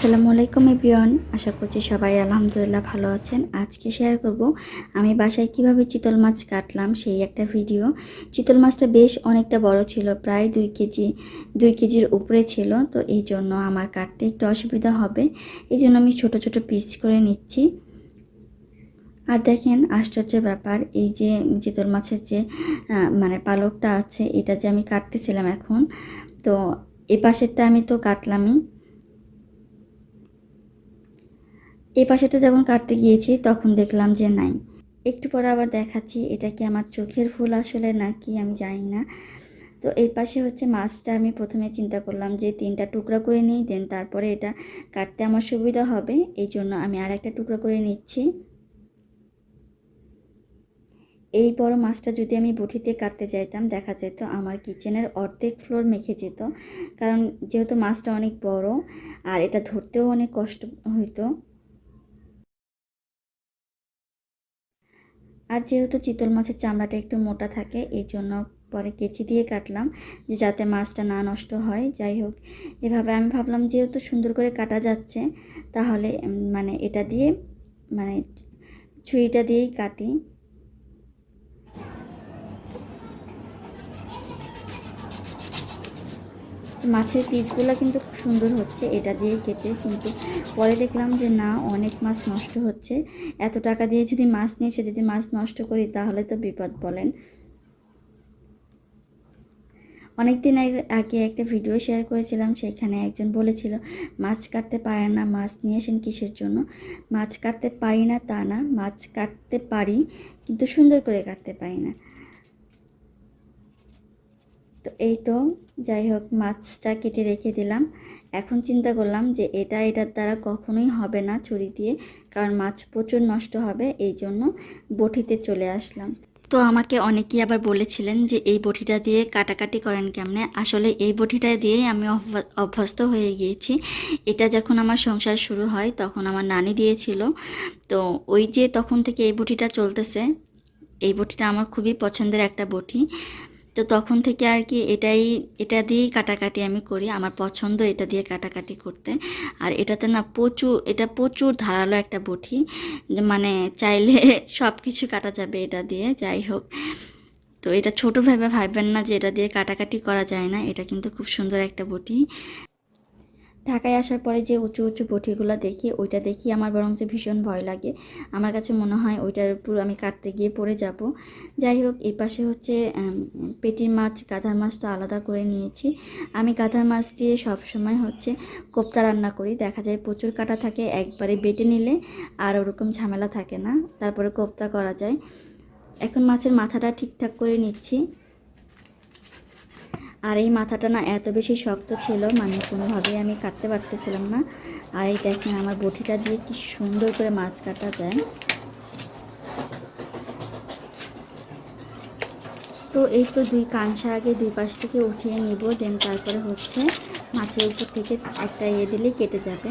আসসালামু আলাইকুম এভরিওয়ান। আশা করছি সবাই আলহামদুলিল্লাহ ভালো আছেন। আজকে শেয়ার করব আমি বাসায় কীভাবে চিতল মাছ কাটলাম সেই একটা ভিডিও চিতল মাছটা বেশ অনেকটা বড় ছিল, প্রায় দুই কেজি, দুই কেজির উপরে ছিল। তো এই জন্য আমার কাটতে একটু অসুবিধা হবে। এই জন্য আমি ছোট ছোট পিস করে নিচ্ছি। আর দেখেন, আশ্চর্য ব্যাপার, এই যে চিতল মাছের যে মানে পালকটা আছে, এটা যে আমি কাটতেছিলাম এখন, তো এ পাশেরটা আমি তো কাটলামই। এই পাশেটা যখন কাটতে গিয়েছি, তখন দেখলাম যে নাই। একটু পরে আবার দেখাচ্ছি, এটা কি আমার চোখের ফুল আসলে নাকি আমি জানি না। তো এই পাশে হচ্ছে মাছটা আমি প্রথমে চিন্তা করলাম যে তিনটা টুকরা করে নিই, দেন তারপরে এটা কাটতে আমার সুবিধা হবে। এই জন্য আমি আর একটা টুকরা করে নিচ্ছি। এই বড় মাছটা যদি আমি বটিতে কাটতে যাইতাম, দেখা যেত আমার কিচেনের অর্ধেক ফ্লোর মেখে যেত। কারণ যেহেতু মাছটা অনেক বড়, আর এটা ধরতেও অনেক কষ্ট হইতো। আর যেহেতু চিতল মাছের চামড়াটা একটু মোটা থাকে, এই জন্য পরে কেচি দিয়ে কাটলাম, যে যাতে মাছটা না নষ্ট হয়। যাই হোক, এভাবে আমি ভাবলাম যেহেতু সুন্দর করে কাটা যাচ্ছে, তাহলে মানে এটা দিয়ে মানে ছুরিটা দিয়েই কাটি। মাছের পিসগুলো কিন্তু খুব সুন্দর হচ্ছে, এটা দিয়ে কেটে কিন্তু পরে দেখলাম যে না, অনেক মাছ নষ্ট হচ্ছে। এত টাকা দিয়ে যদি মাছ নিয়ে এসে যদি মাছ নষ্ট করি, তাহলে তো বিপদ বলেন। অনেকদিন আগে আগে একটা ভিডিও শেয়ার করেছিলাম, সেখানে একজন বলেছিল, মাছ কাটতে পারে না, মাছ নিয়ে আসেন কিসের জন্য? মাছ কাটতে পারি না তা না, মাছ কাটতে পারি, কিন্তু সুন্দর করে কাটতে পারি না। তো এই তো, যাই হোক, মাছটা কেটে রেখে দিলাম। এখন চিন্তা করলাম যে এটা এটার দ্বারা কখনোই হবে না ছুরি দিয়ে, কারণ মাছ প্রচুর নষ্ট হবে, এই জন্য বটিতে চলে আসলাম। তো আমাকে অনেকেই আবার বলেছিলেন যে এই বটিটা দিয়ে কাটাকাটি করেন কেমনে? আসলে এই বটিটা দিয়েই আমি অভ্য- অভ্যস্ত হয়ে গিয়েছি। এটা যখন আমার সংসার শুরু হয়, তখন আমার নানি দিয়েছিল। তো ওই যে তখন থেকে এই বটিটা চলতেছে, এই বটিটা আমার খুবই পছন্দের একটা বটি। তো তখন থেকে আর কি এটাই, এটা দিয়েই কাটাকাটি আমি করি। আমার পছন্দ এটা দিয়ে কাটাকাটি করতে। আর এটাতে না প্রচুর, এটা প্রচুর ধারালো একটা বটি। মানে চাইলে সব কিছু কাটা যাবে এটা দিয়ে, যাই হোক। তো এটা ছোটো ভেবে ভাববেন না যে এটা দিয়ে কাটাকাটি করা যায় না। এটা কিন্তু খুব সুন্দর একটা বটি। ঢাকায় আসার পরে যে উঁচু উঁচু বটিগুলো দেখি, ওইটা দেখি আমার বরং যে ভীষণ ভয় লাগে। আমার কাছে মনে হয় ওইটার উপর আমি কাটতে গিয়ে পড়ে যাব। যাই হোক, এই পাশে হচ্ছে পেটির মাছ, গাধার মাছ তো আলাদা করে নিয়েছি। আমি গাধার মাছ দিয়ে সবসময় হচ্ছে কোপ্তা রান্না করি। দেখা যায় প্রচুর কাটা থাকে, একবারে বেটে নিলে আর ওরকম ঝামেলা থাকে না। তারপরে কোপ্তা করা যায়। এখন মাছের মাথাটা ঠিকঠাক করে নিচ্ছি। আর এই মাথাটা না এত বেশি শক্ত ছিল মানে কোনোভাবেই আমি কাটতে পারতেছিলাম না। আর এই দেখেন আমার বটিটা দিয়ে কি সুন্দর করে মাছ কাটা যায়। তো এই তো দুই কাঁচা আগে দুই পাশ থেকে উঠিয়ে নিব, দেন তারপরে হচ্ছে মাছের উপর থেকে একটা ইয়ে দিলে কেটে যাবে।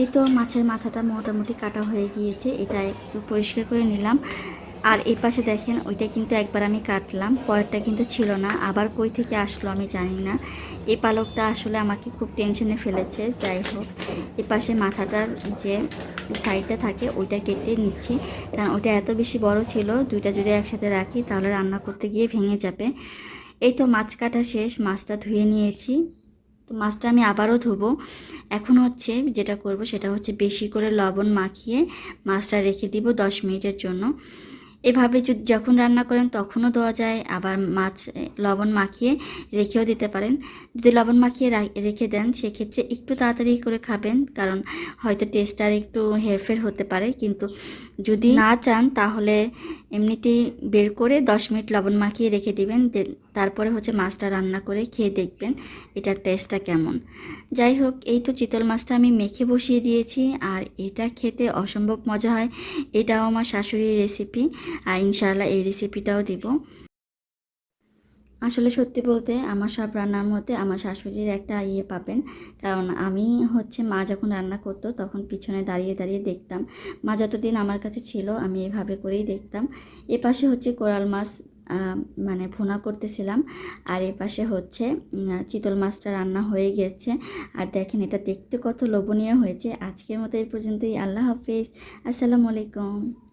এই তো মাছের মাথাটা মোটামুটি কাটা হয়ে গিয়েছে, এটা একটু পরিষ্কার করে নিলাম। আর এই পাশে দেখেন, ওইটা কিন্তু একবার আমি কাটলাম, পরেরটা কিন্তু ছিল না। আবার কই থেকে আসলো আমি জানি না। এই পালকটা আসলে আমাকে খুব টেনশনে ফেলেছে, যাই হোক। এই পাশে মাথাটার যে সাইডটা থাকে, ওইটা কেটে নিচ্ছি। কারণ ওইটা এত বেশি বড় ছিল, দুইটা যদি একসাথে রাখি, তাহলে রান্না করতে গিয়ে ভেঙে যাবে। এই তো মাছ কাটা শেষ, মাছটা ধুয়ে নিয়েছি। তো মাছটা আমি আবারও ধুবো। এখন হচ্ছে যেটা করব, সেটা হচ্ছে বেশি করে লবণ মাখিয়ে মাছটা রেখে দিব দশ মিনিটের জন্য। এভাবে যখন রান্না করেন তখনও দেওয়া যায়। আবার মাছ, লবণ মাখিয়ে রেখেও দিতে পারেন। যদি লবণ মাখিয়ে রেখে দেন, সেক্ষেত্রে একটু তাড়াতাড়ি করে খাবেন। কারণ হয়তো টেস্ট আর একটু হেরফের হতে পারে। কিন্তু যদি না চান, তাহলে এমনিতেই বের করে দশ মিনিট লবণ মাখিয়ে রেখে দিবেন। তারপরে হচ্ছে মাছটা রান্না করে খেয়ে দেখবেন এটার টেস্টটা কেমন। যাই হোক, এই তো চিতল মাছটা আমি মেখে বসিয়ে দিয়েছি আর এটা খেতে অসম্ভব মজা হয়। এটাও আমার শাশুড়ির রেসিপি আর ইনশাআল্লাহ এই রেসিপিটাও দিব। আসলে সত্যি বলতে আমার সব রান্নার মধ্যে আমার শাশুড়ির একটা ইয়ে পাবেন, কারণ আমি হচ্ছে মা যখন রান্না করতো তখন পিছনে দাঁড়িয়ে দাঁড়িয়ে দেখতাম। মা যতদিন আমার কাছে ছিল আমি এভাবে করেই দেখতাম। এ পাশে হচ্ছে কোরাল মাছ মানে ভুনা করতেছিলাম। আর এই পাশে হচ্ছে চিতল মাছটা রান্না হয়ে গেছে। আর দেখেন, এটা দেখতে কত লোভনীয় হয়েছে। আজকের মতো এই পর্যন্তই। আল্লাহ হাফিজ। আসসালামু আলাইকুম।